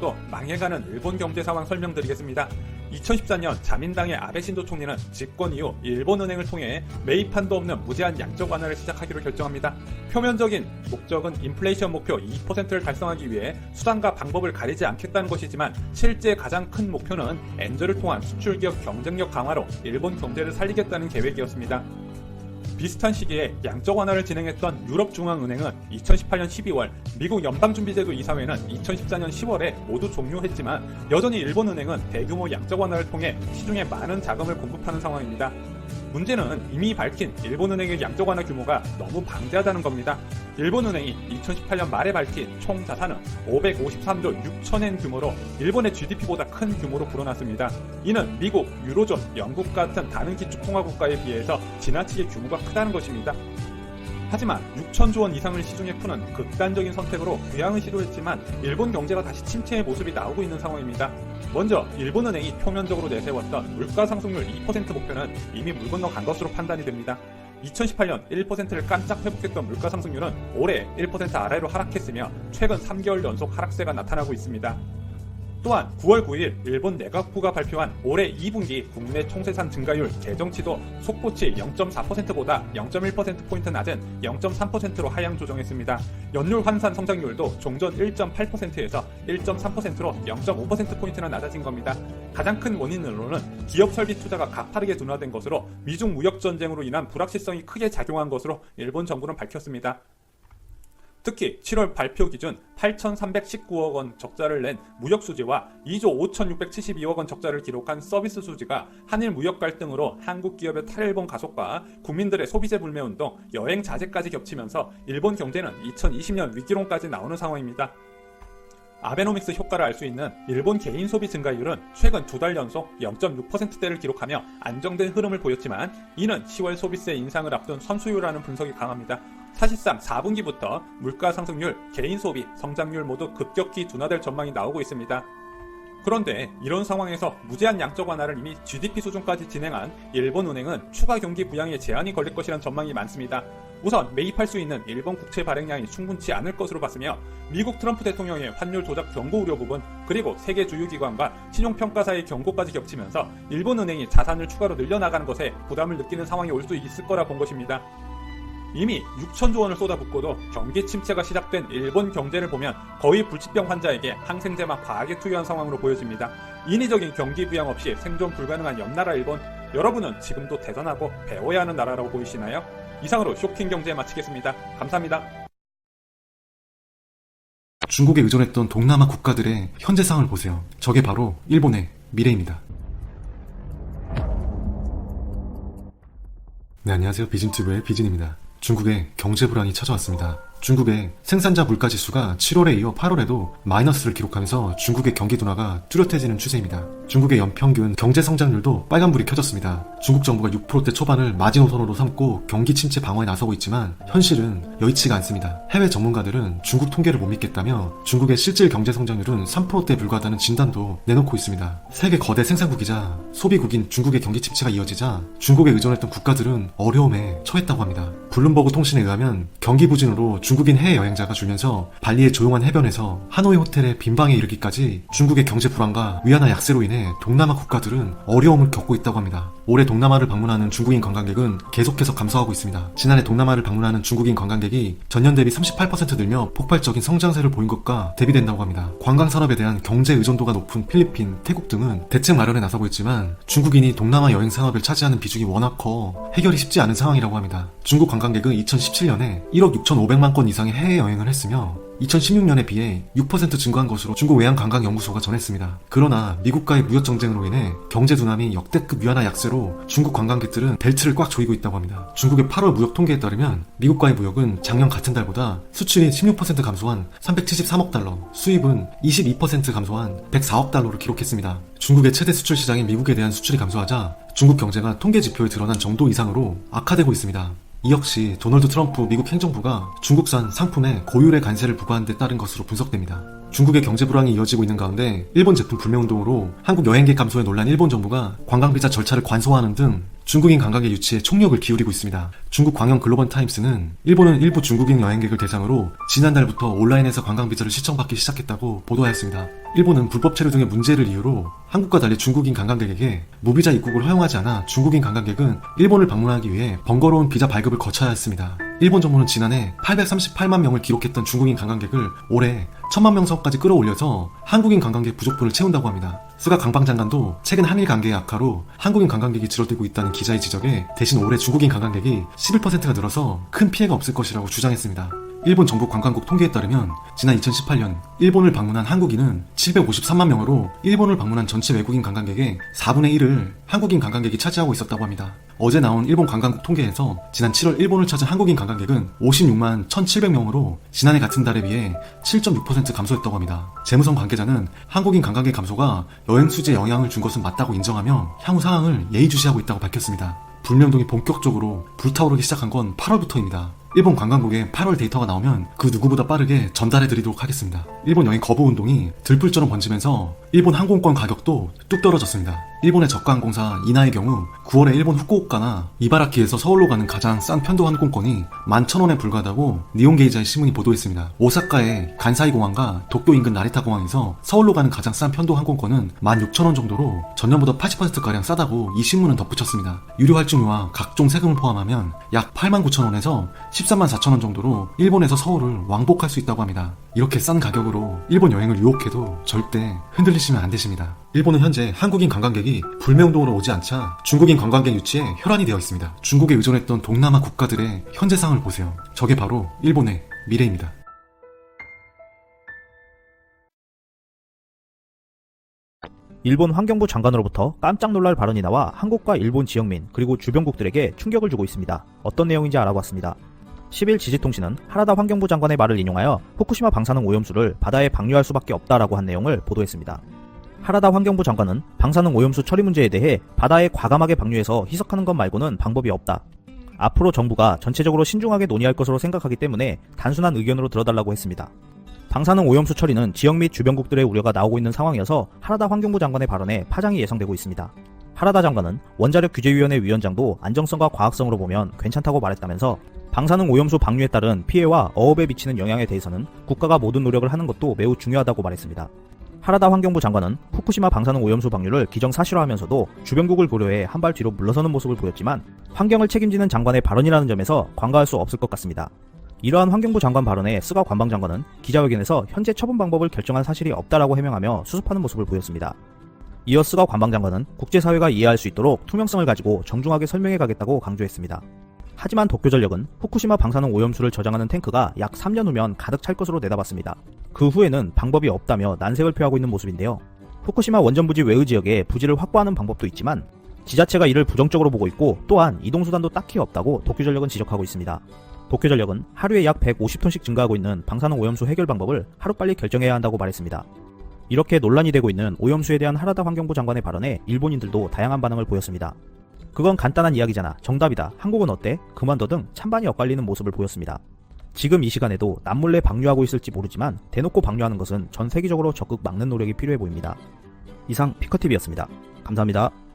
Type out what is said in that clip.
또 망해가는 일본 경제 상황 설명드리겠습니다. 2014년 자민당의 아베 신도 총리는 집권 이후 일본은행을 통해 매입한도 없는 무제한 양적 완화를 시작하기로 결정합니다. 표면적인 목적은 인플레이션 목표 2%를 달성하기 위해 수단과 방법을 가리지 않겠다는 것이지만 실제 가장 큰 목표는 엔저를 통한 수출 기업 경쟁력 강화로 일본 경제를 살리겠다는 계획이었습니다. 비슷한 시기에 양적 완화를 진행했던 유럽중앙은행은 2018년 12월, 미국 연방준비제도 이사회는 2014년 10월에 모두 종료했지만 여전히 일본은행은 대규모 양적 완화를 통해 시중에 많은 자금을 공급하는 상황입니다. 문제는 이미 밝힌 일본은행의 양적 완화 규모가 너무 방대하다는 겁니다. 일본은행이 2018년 말에 밝힌 총 자산은 553조 6천엔 규모로 일본의 GDP보다 큰 규모로 불어났습니다. 이는 미국, 유로존, 영국 같은 다른 기축통화국가에 비해서 지나치게 규모가 크다는 것입니다. 하지만 6천조 원 이상을 시중에 푸는 극단적인 선택으로 부양을 시도했지만 일본 경제가 다시 침체의 모습이 나오고 있는 상황입니다. 먼저 일본은행이 표면적으로 내세웠던 물가 상승률 2% 목표는 이미 물 건너 간 것으로 판단이 됩니다. 2018년 1%를 깜짝 회복했던 물가 상승률은 올해 1% 아래로 하락했으며 최근 3개월 연속 하락세가 나타나고 있습니다. 또한 9월 9일 일본 내각부가 발표한 올해 2분기 국내 총생산 증가율 개정치도 속보치 0.4%보다 0.1%포인트 낮은 0.3%로 하향 조정했습니다. 연율 환산 성장률도 종전 1.8%에서 1.3%로 0.5%포인트나 낮아진 겁니다. 가장 큰 원인으로는 기업 설비 투자가 가파르게 둔화된 것으로 미중 무역 전쟁으로 인한 불확실성이 크게 작용한 것으로 일본 정부는 밝혔습니다. 특히 7월 발표 기준 8,319억 원 적자를 낸 무역 수지와 2조 5,672억 원 적자를 기록한 서비스 수지가 한일 무역 갈등으로 한국 기업의 탈일본 가속과 국민들의 소비재 불매 운동, 여행 자제까지 겹치면서 일본 경제는 2020년 위기론까지 나오는 상황입니다. 아베노믹스 효과를 알 수 있는 일본 개인 소비 증가율은 최근 두 달 연속 0.6%대를 기록하며 안정된 흐름을 보였지만 이는 10월 소비세 인상을 앞둔 선수요라는 분석이 강합니다. 사실상 4분기부터 물가 상승률, 개인 소비, 성장률 모두 급격히 둔화될 전망이 나오고 있습니다. 그런데 이런 상황에서 무제한 양적 완화를 이미 GDP 수준까지 진행한 일본은행은 추가 경기 부양에 제한이 걸릴 것이라는 전망이 많습니다. 우선 매입할 수 있는 일본 국채 발행량이 충분치 않을 것으로 봤으며 미국 트럼프 대통령의 환율 조작 경고 우려 부분 그리고 세계 주요 기관과 신용평가사의 경고까지 겹치면서 일본은행이 자산을 추가로 늘려나가는 것에 부담을 느끼는 상황이 올 수 있을 거라 본 것입니다. 이미 6천조 원을 쏟아붓고도 경기 침체가 시작된 일본 경제를 보면 거의 불치병 환자에게 항생제만 과하게 투여한 상황으로 보여집니다. 인위적인 경기 부양 없이 생존 불가능한 옆나라 일본, 여러분은 지금도 대단하고 배워야 하는 나라라고 보이시나요? 이상으로 쇼킹 경제 마치겠습니다. 감사합니다. 중국에 의존했던 동남아 국가들의 현재 상황을 보세요. 저게 바로 일본의 미래입니다. 네, 안녕하세요. 비진튜브의 비진입니다. 중국의 경제 불황이 찾아왔습니다. 중국의 생산자 물가 지수가 7월에 이어 8월에도 마이너스를 기록하면서 중국의 경기 둔화가 뚜렷해지는 추세입니다. 중국의 연평균 경제 성장률도 빨간불이 켜졌습니다. 중국 정부가 6%대 초반을 마지노선으로 삼고 경기 침체 방어에 나서고 있지만 현실은 여의치가 않습니다. 해외 전문가들은 중국 통계를 못 믿겠다며 중국의 실질 경제 성장률은 3%대에 불과하다는 진단도 내놓고 있습니다. 세계 거대 생산국이자 소비국인 중국의 경기 침체가 이어지자 중국에 의존했던 국가들은 어려움에 처했다고 합니다. 블룸버그 통신에 의하면 경기 부진으로 중국인 해외 여행자가 줄면서 발리의 조용한 해변에서 하노이 호텔의 빈방에 이르기까지 중국의 경제 불안과 위안화 약세로 인해 동남아 국가들은 어려움을 겪고 있다고 합니다. 올해 동남아를 방문하는 중국인 관광객은 계속해서 감소하고 있습니다. 지난해 동남아를 방문하는 중국인 관광객이 전년 대비 38% 늘며 폭발적인 성장세를 보인 것과 대비된다고 합니다. 관광 산업에 대한 경제 의존도가 높은 필리핀, 태국 등은 대책 마련에 나서고 있지만 중국인이 동남아 여행 산업을 차지하는 비중이 워낙 커 해결이 쉽지 않은 상황이라고 합니다. 중국 관광객은 2017년에 1억 6,500만 건 이상의 해외 여행을 했으며 2016년에 비해 6% 증가한 것으로 중국 외환관광연구소가 전했습니다. 그러나 미국과의 무역 정쟁으로 인해 경제 둔함이 역대급 위안화 약세로 중국 관광객들은 벨트를 꽉 조이고 있다고 합니다. 중국의 8월 무역 통계에 따르면 미국과의 무역은 작년 같은 달보다 수출이 16% 감소한 373억 달러, 수입은 22% 감소한 104억 달러를 기록했습니다. 중국의 최대 수출 시장인 미국에 대한 수출이 감소하자 중국 경제가 통계 지표에 드러난 정도 이상으로 악화되고 있습니다. 이 역시 도널드 트럼프 미국 행정부가 중국산 상품에 고율의 관세를 부과한 데 따른 것으로 분석됩니다. 중국의 경제 불황이 이어지고 있는 가운데 일본 제품 불매 운동으로 한국 여행객 감소에 놀란 일본 정부가 관광 비자 절차를 관소화하는 등 중국인 관광객 유치에 총력을 기울이고 있습니다. 중국 광영 글로벌 타임스는 일본은 일부 중국인 여행객을 대상으로 지난달부터 온라인에서 관광 비자를 시청받기 시작했다고 보도하였습니다. 일본은 불법 체류 등의 문제를 이유로 한국과 달리 중국인 관광객에게 무비자 입국을 허용하지 않아 중국인 관광객은 일본을 방문하기 위해 번거로운 비자 발급을 거쳐야 했습니다. 일본 정부는 지난해 838만 명을 기록했던 중국인 관광객을 올해 1000만 명 선까지 끌어올려서 한국인 관광객 부족분을 채운다고 합니다. 스가 관방장관도 최근 한일 관계의 악화로 한국인 관광객이 줄어들고 있다는 기자의 지적에 대신 올해 중국인 관광객이 11%가 늘어서 큰 피해가 없을 것이라고 주장했습니다. 일본 정부 관광국 통계에 따르면 지난 2018년 일본을 방문한 한국인은 753만 명으로 일본을 방문한 전체 외국인 관광객의 4분의 1을 한국인 관광객이 차지하고 있었다고 합니다. 어제 나온 일본 관광국 통계에서 지난 7월 일본을 찾은 한국인 관광객은 56만 1,700명으로 지난해 같은 달에 비해 7.6% 감소했다고 합니다. 재무성 관계자는 한국인 관광객 감소가 여행 수지에 영향을 준 것은 맞다고 인정하며 향후 상황을 예의주시하고 있다고 밝혔습니다. 불매운동이 본격적으로 불타오르기 시작한 건 8월부터입니다. 일본 관광국에 8월 데이터가 나오면 그 누구보다 빠르게 전달해 드리도록 하겠습니다. 일본 여행 거부 운동이 들불처럼 번지면서 일본 항공권 가격도 뚝 떨어졌습니다. 일본의 저가 항공사 이나의 경우 9월에 일본 후쿠오카나 이바라키에서 서울로 가는 가장 싼 편도 항공권이 11,000원에 불과하다고 니온게이자의 신문이 보도했습니다. 오사카의 간사이 공항과 도쿄 인근 나리타 공항에서 서울로 가는 가장 싼 편도 항공권은 16,000원 정도로 전년보다 80%가량 싸다고 이 신문은 덧붙였습니다. 유료 할증료와 각종 세금을 포함하면 약 89,000원에서 13만 4천원 정도로 일본에서 서울을 왕복할 수 있다고 합니다. 이렇게 싼 가격으로 일본 여행을 유혹해도 절대 흔들리시면 안 되십니다. 일본은 현재 한국인 관광객이 불매운동으로 오지 않자 중국인 관광객 유치에 혈안이 되어 있습니다. 중국에 의존했던 동남아 국가들의 현재 상황을 보세요. 저게 바로 일본의 미래입니다. 일본 환경부 장관으로부터 깜짝 놀랄 발언이 나와 한국과 일본 지역민 그리고 주변국들에게 충격을 주고 있습니다. 어떤 내용인지 알아봤습니다. 10일 지지통신은 하라다 환경부 장관의 말을 인용하여 후쿠시마 방사능 오염수를 바다에 방류할 수밖에 없다라고 한 내용을 보도했습니다. 하라다 환경부 장관은 방사능 오염수 처리 문제에 대해 바다에 과감하게 방류해서 희석하는 것 말고는 방법이 없다. 앞으로 정부가 전체적으로 신중하게 논의할 것으로 생각하기 때문에 단순한 의견으로 들어달라고 했습니다. 방사능 오염수 처리는 지역 및 주변국들의 우려가 나오고 있는 상황이어서 하라다 환경부 장관의 발언에 파장이 예상되고 있습니다. 하라다 장관은 원자력 규제위원회 위원장도 안정성과 과학성으로 보면 괜찮다고 말했다면서 방사능 오염수 방류에 따른 피해와 어업에 미치는 영향에 대해서는 국가가 모든 노력을 하는 것도 매우 중요하다고 말했습니다. 하라다 환경부 장관은 후쿠시마 방사능 오염수 방류를 기정사실화하면서도 주변국을 고려해 한 발 뒤로 물러서는 모습을 보였지만 환경을 책임지는 장관의 발언이라는 점에서 관가할 수 없을 것 같습니다. 이러한 환경부 장관 발언에 스가 관방장관은 기자회견에서 현재 처분 방법을 결정한 사실이 없다라고 해명하며 수습하는 모습을 보였습니다. 이어 스가 관방장관은 국제사회가 이해할 수 있도록 투명성을 가지고 정중하게 설명해 가겠다고 강조했습니다. 하지만 도쿄 전력은 후쿠시마 방사능 오염수를 저장하는 탱크가 약 3년 후면 가득 찰 것으로 내다봤습니다. 그 후에는 방법이 없다며 난색을 표하고 있는 모습인데요. 후쿠시마 원전부지 외의 지역에 부지를 확보하는 방법도 있지만 지자체가 이를 부정적으로 보고 있고 또한 이동수단도 딱히 없다고 도쿄전력은 지적하고 있습니다. 도쿄전력은 하루에 약 150톤씩 증가하고 있는 방사능 오염수 해결 방법을 하루빨리 결정해야 한다고 말했습니다. 이렇게 논란이 되고 있는 오염수에 대한 하라다 환경부 장관의 발언에 일본인들도 다양한 반응을 보였습니다. 그건 간단한 이야기잖아. 정답이다. 한국은 어때? 그만둬 등 찬반이 엇갈리는 모습을 보였습니다. 지금 이 시간에도 남몰래 방류하고 있을지 모르지만 대놓고 방류하는 것은 전 세계적으로 적극 막는 노력이 필요해 보입니다. 이상 피커TV였습니다. 감사합니다.